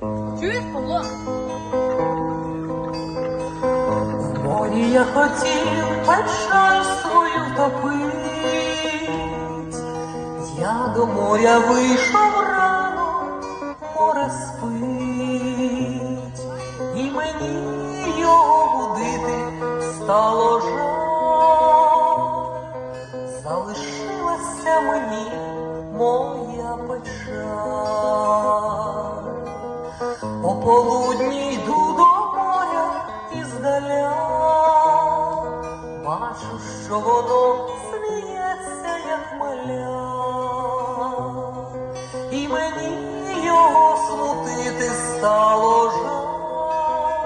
Чуєш, Павло? В морі я хотів печаль свою топить, я до моря вийшов рано, море спить, і мені його будити стало жаль, залишилася мені моя печаль. Полудні йду до моря і здаля, бачу, що воно сміється, як маля, і мені його смутити стало жаль,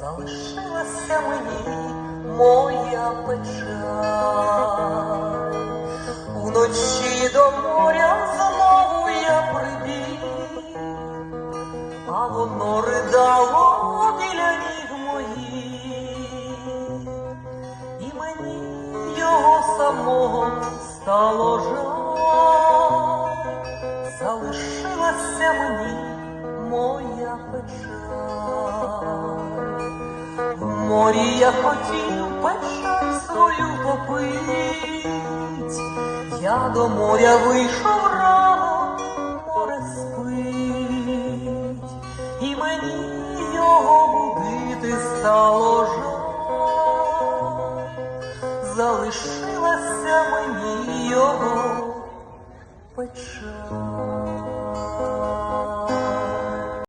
залишилася мені моя печаль. Вночі до моря воно ридало біля ніг моїх, і мені його самого стало жаль, залишилася мені моя печаль. В морі я хотів печаль свою топить, я до моря вийшов рано, Ти стало жаль, залишилася мені його печаль.